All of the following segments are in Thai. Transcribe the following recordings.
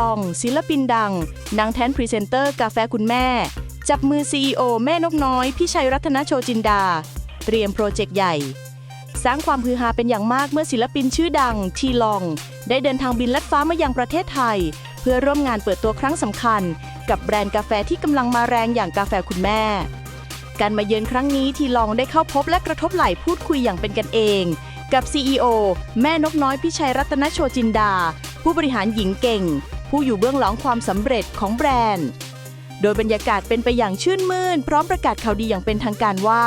ลอง ศิลปินดัง นางแทนพรีเซนเตอร์กาแฟคุณแม่ จับมือ CEO แม่นกน้อย พี่ชัยรัตนโชจินดา เตรียมโปรเจกต์ใหญ่ สร้างความฮือฮาเป็นอย่างมากเมื่อศิลปินชื่อดัง ทีลอง ได้เดินทางบินลัดฟ้ามายังประเทศไทย เพื่อร่วมงานเปิดตัวครั้งสำคัญ กับแบรนด์กาแฟที่กำลังมาแรงอย่างกาแฟคุณแม่การมาเยือนครั้งนี้ทีลองได้เข้าพบและกระทบไหล่พูดคุยอย่างเป็นกันเอง กับ CEO แม่นกน้อยพิชัยรัตนโชจินดา ผู้บริหารหญิงเก่ง ผู้อยู่เบื้องหลังความสำเร็จของแบรนด์ โดยบรรยากาศเป็นไปอย่างชื่นมื่น พร้อมประกาศข่าวดีอย่างเป็นทางการว่า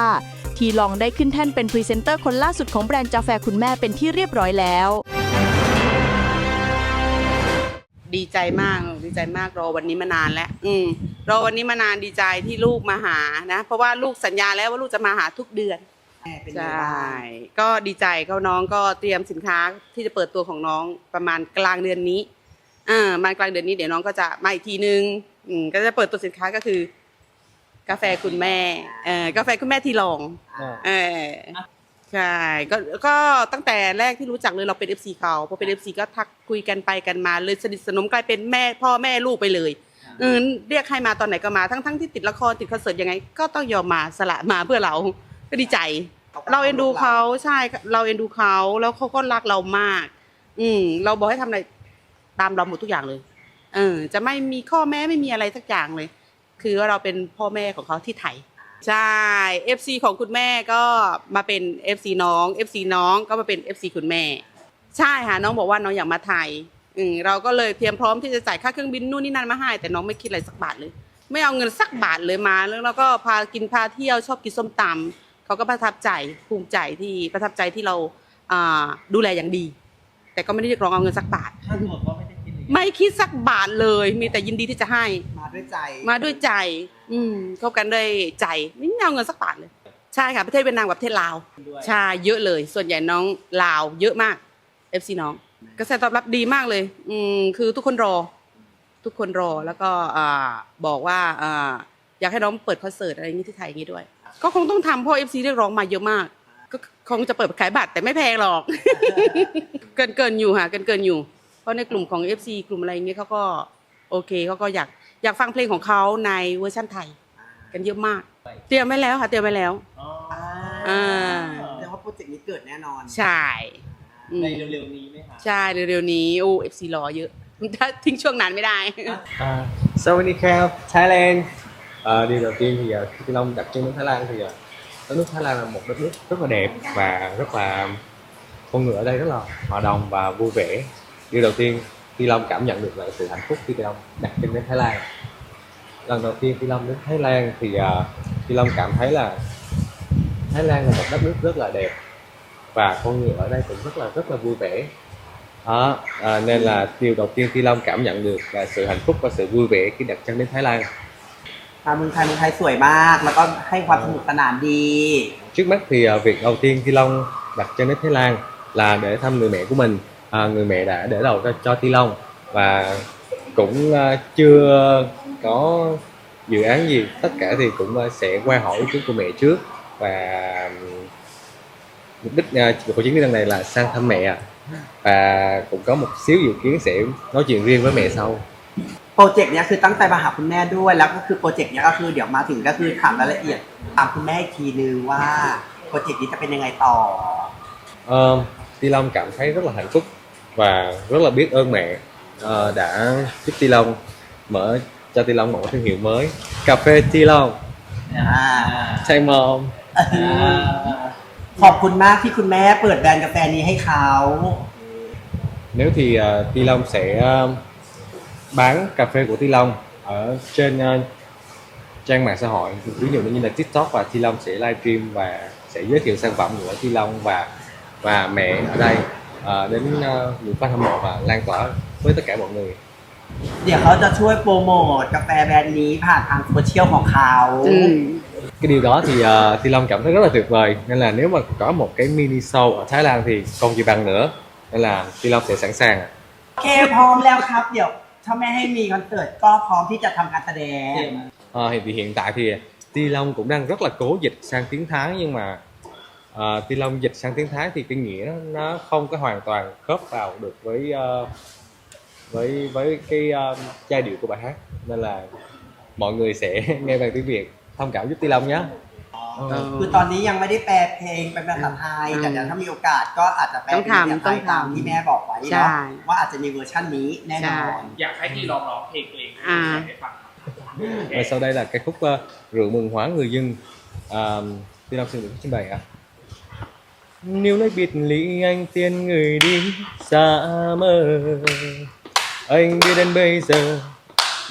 ทีลองได้ขึ้นแท่นเป็นพรีเซนเตอร์คนล่าสุดของแบรนด์กาแฟคุณแม่เป็นที่เรียบร้อยแล้วดีใจมากดีใจมากรอวันนี้มานานแล้ว อืมรอวันนี้มานานดีใจที่ลูกมาหานะ เพราะว่าลูกสัญญาแล้วว่าลูกจะมาหาทุกเดือนเป็นใชไงบ้า่งก็ดีใจเขาน้องก็เตรียมสินค้าที่จะเปิดตัวของน้องประมาณกลางเดือนนี้ อ่าประมาณกลางเดือนนี้เดี๋ยวน้องก็จะมาอีกทีนึงอืมก็จะเปิดตัวสินค้าก็คือ กาแฟคุณแม่เออกาแฟคุณแม่ที่ลองเออใช่ก็ก็ตั้งแต่แรกที่รู้จักเลยเราเป็น FC เขาพอเป็น FC ก็ทักคุยกันไปกันมาเลยสนิทสนมกลายเป็นแม่พ่อแม่ลูกไปเลยเออเรียกใครมาตอนไหนก็มาทั้งทั้งที่ติดละครติดคอนเสิร์ตยังไง ก็ต้องยอมมาสละมาเพื่อเราก็ดีใจ เราเอ็นดูเขาใช่เราเอ็นดูเขาแล้วเขาก็รักเรามาก อืมเราบอกให้ทำอะไร ตามเราหมดทุกอย่างเลย เออ จะไม่มีข้อแม้ไม่มีอะไรสักอย่างเลย คือว่าเราเป็นพ่อแม่ของเขาที่ไทยใช่ FC ของคุณแม่ก็มาเป็น FC น้อง FC น้องก็มาเป็น FC คุณแม่ ใช่ค่ะน้องบอกว่าน้องอยากมาไทยอืมเราก็เลยเตรียมพร้อมที่จะจ่ายค่าเครื่องบินนู่นนี่นั่นมาให้ แต่น้องไม่คิดอะไรสักบาทเลย ไม่เอาเงินสักบาทเลยมาแล้วเราก็พากินพาเที่ยวชอบกินส้มตำเขาก็ประทับใจภูมิใจที่ประทับใจที่เราอ่าดูแลอย่างดี แต่ก็ไม่ได้เรียกร้องเอาเงินสักบาทถ้าหมดก็ไม่ ได้กินเลยไม่คิดสักบาทเลย มีแต่ยินดีที่จะให้ มาด้วยใจ มาด้วยใจ อืมคบกันด้วยใจไม่เอาเงินสักบาทเลย ใช่ค่ะประเทศเวียดนามกับประเทศลาวด้วยใช่เยอะเลย ส่วนใหญ่น้องลาว เยอะมาก FC น้องกระแสตอบรับดีมากเลย อืมคือทุกคนรอ ทุกคนรอแล้วก็อ่าบอกว่าอ่าอยากให้น้องเปิดคอนเสิร์ตอะไรอย่างนี้ที่ไทยอย่างนี้ด้วย ก็คงต้องทำเพราะ FC เรียกร้องมาเยอะมาก ก็คงจะเปิดขายบัตรแต่ไม่แพงหรอก เกินเกินๆอยู่ค่ะ เกินเกินๆอยู่ เพราะในกลุ่มของ FC กลุ่มอะไรอย่างเงี้ยเขาก็โอเคเขาก็อยากอยากฟังเพลงของเขาในเวอร์ชันไทย กันเยอะมาก เตรียมไว้แล้วค่ะเตรียมไว้แล้ว อ๋ออ่า แสดงว่าโปรเจกต์นี้เกิดแน่นอนใช่อืมในเร็วๆนี้ไหมคะใช่เร็วๆนี้โอ้ FC รอเยอะ ถ้าทิ้งช่วงนั้นไม่ได้ À, sau đi theo Thailand Ờ, điều đầu tiên thì uh, khi Long đặt chân đến Thái Lan thì uh, đất nước Thái Lan là một đất nước rất là đẹp và rất là con người ở đây rất là hòa đồng và vui vẻ điều đầu tiên Phi Long cảm nhận được là sự hạnh phúc khi Phi Long đặt chân đến Thái Lan lần đầu tiên Phi Long đến Thái Lan thì uh, Phi Long cảm thấy là Thái Lan là một đất nước rất là đẹp và con người ở đây cũng rất là rất là vui vẻ đó à, nên là điều đầu tiên Phi Long cảm nhận được là sự hạnh phúc và sự vui vẻ khi đặt chân đến Thái Lan ทางเมืองไทยเมืองไทยสวยมาก แล้วก็ให้ความสนุกสนานดี trước mắt thì à, việc đầu tiên Phi Long đặt chân đến Thái Lan là để thăm người mẹ của mình à, người mẹ đã để đầu cho, cho Phi Long và cũng à, chưa có dự án gì tất cả thì cũng à, sẽ qua hỏi ý kiến của mẹ trước và ừm, mục đích à, của chuyến đi lần này là sang thăm mẹ và cũng có một xíu dự kiến sẽ nói chuyện riêng với mẹ sau โปรเจกต์เนี้ยคือตั้งใจมาหาคุณแม่ด้วย แล้วก็คือโปรเจกต์เนี้ยก็คือเดี๋ยวมาถึงก็คือถามรายละเอียดถามคุณแม่อีกทีนึงว่าโปรเจกต์นี้จะเป็นยังไงต่อ Ờ, Ti Long cảm thấy rất là hạnh phúc và rất là biết ơn mẹ ờ, đã giúp Ti Long mở cho Ti Long một thương hiệu mới cà phê Ti Long อ่า Thay mom ขอบคุณมากที่คุณแม่เปิดแบรนด์กาแฟนี้ให้เขา nếu thì ờ, Ti Long sẽ ờ, bán cà phê của Ti Long ở trên ờ, trang mạng xã hội ví dụ như là TikTok và Ti Long sẽ livestream và sẽ giới thiệu sản phẩm của Ti Long và và mẹ ở đây ờ, đến ờ, những fan hâm mộ và lan tỏa với tất cả mọi người เดี๋ยวเขาจะช่วยโปรโมทกาแฟแบรนด์นี้ผ่านทางโซเชียลของเขา อืม cái điều đó thì uh, Thi Long cảm thấy rất là tuyệt vời nên là nếu mà có một cái mini show ở Thái Lan thì còn gì bằng nữa nên là Thi Long sẽ sẵn sàng โอเคพร้อมแล้วครับ เดี๋ยวถ้าแม่ให้มีคอนเสิร์ตก็พร้อมที่จะทำการแสดง Ờ, thì, thì hiện tại thì Thi Long cũng đang rất là cố dịch sang tiếng Thái nhưng mà uh, Thi Long dịch sang tiếng Thái thì cái nghĩa nó, nó không có hoàn toàn khớp vào được với uh, với với cái um, giai điệu của bài hát nên là mọi người sẽ nghe bằng tiếng Việt thông cảm giúp Ti Long nhé คือตอนนี้ยังไม่ได้แปลเพลงเป็นภาษาไทย อืม แต่เดี๋ยวถ้ามีโอกาสก็อาจจะแปล ต้อง เป็นภาษา ทำ ไท ต้อง ย ทำ ตามที่แม่บอกไว้ ใช่ เนาะว่าอาจจะมีเวอร์ชันนี้แน่นอน อยากให้พี่ลองร้องเพลงตัวเองให้ อ่า แฟนได้ฟังครับ và sau đây là ca khúc uh, rượu mừng hóa người dân um, Ti Long xin được trình bày ạ nếu nói biệt ly anh tiên người đi xa mơ anh biết đến bây giờ,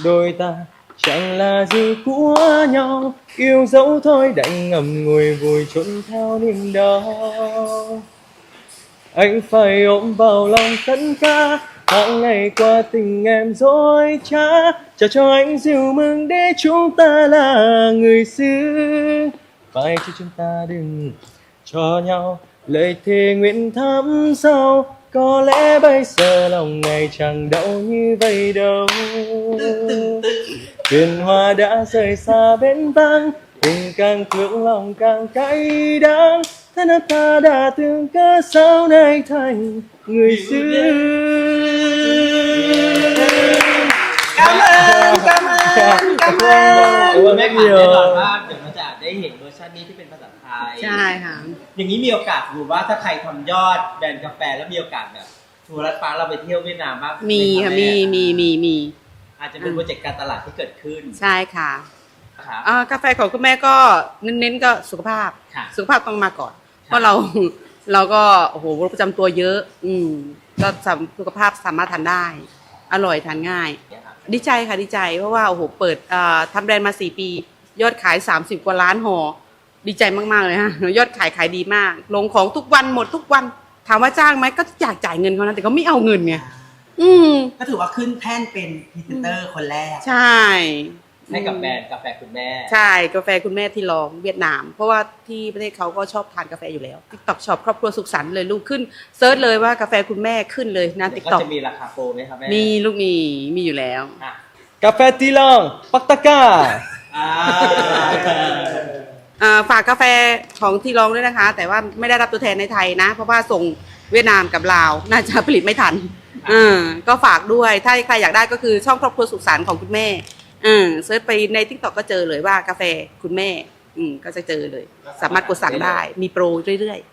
đôi ta chẳng là gì của nhau. Yêu dấu thôi, đành ngầm ngùi vùi trốn theo niềm đau. Anh phải ôm vào lòng tất ca tháng ngày qua tình em dối trá. Chờ cho anh dìu mừng để chúng ta là người xưa phải cho chúng ta đừng cho nhau lời thề nguyện thắm sâu có lẽ bây giờ lòng này chẳng đau như vậy đâu thuyền hoa đã rời xa bến vắng tình càng thương lòng càng cay đắng thế nên ta đã từng cớ sau này thành người xưa cảm ơn cảm ơn cảm ơn cảm ơn rất nhiều ได้เห็นเวอร์ชันนี้ที่เป็นภาษาไทย ใช่ค่ะ อย่างนี้มีโอกาสดูว่าถ้าใครทำยอดแบรนด์กาแฟแล้วมีโอกาสแบบทัวร์รัดฟ้าเราไปเที่ยวเวียดนามบ้างมีไหค่ะรับมี มี มี มี อาจจะเป็นโปรเจกต์การตลาดที่เกิดขึ้นใช่ค่ะนะครับ อ่ากาแฟของคุณแม่ก็เน้นๆก็สุขภาพ ค่ะสุขภาพต้องมาก่อน เพราะเรา เราก็โอ้โหโรคประจำตัวเยอะ อืม ก็สำสุขภาพสามารถทานได้ อร่อยทานง่าย เนี่ยครับ ดีใจค่ะดีใจเพราะว่าโอ้โหเปิดอ่าทำแบรนด์มาสี่ปี ยอดขาย 30 กว่าล้านห่อดีใจมากๆเลยฮะยอดขายขายดีมาก ลงของทุกวันหมดทุกวันถามว่าจ้างไหมก็อยากจ่ายเงินเขานะแต่เขาไม่เอาเงินไงอืมก็ถือว่าขึ้นแท่นเป็นพรีเซนเตอร์คนแรก ใช่ให้กับแบรนด์กาแฟคุณแม่ ใช่กาแฟคุณแม่ที่ลองเวียดนาม เพราะว่าที่ประเทศเขาก็ชอบทานกาแฟอยู่แล้ว TikTok Shop ครอบครัวสุขสันต์เลยลูกขึ้นเซิร์ชเลยว่ากาแฟคุณแม่ขึ้นเลยนะเดี๋ยวก็ TikTok จะมีราคาโปรไหมครับแม่มีลูกมีมีอยู่แล้วอะ cà phê Ti Long Bắc Taka อ่าอ่าฝากกาแฟของที่ลองด้วยนะคะ แต่ว่าไม่ได้รับตัวแทนในไทยนะ เพราะว่าส่งเวียดนามกับลาว น่าจะผลิตไม่ทันอ่าก็ฝากด้วย ถ้าใครอยากได้ก็คือช่องครอบครัวสุขสันต์ของคุณแม่อ่าเซิร์ชไปใน t ิ k t o k ก็เจอเลยว่ากาแฟคุณแม่ อืมก็จะเจอเลย สามารถกดสั่งได้ มีโปรเรื่อยๆ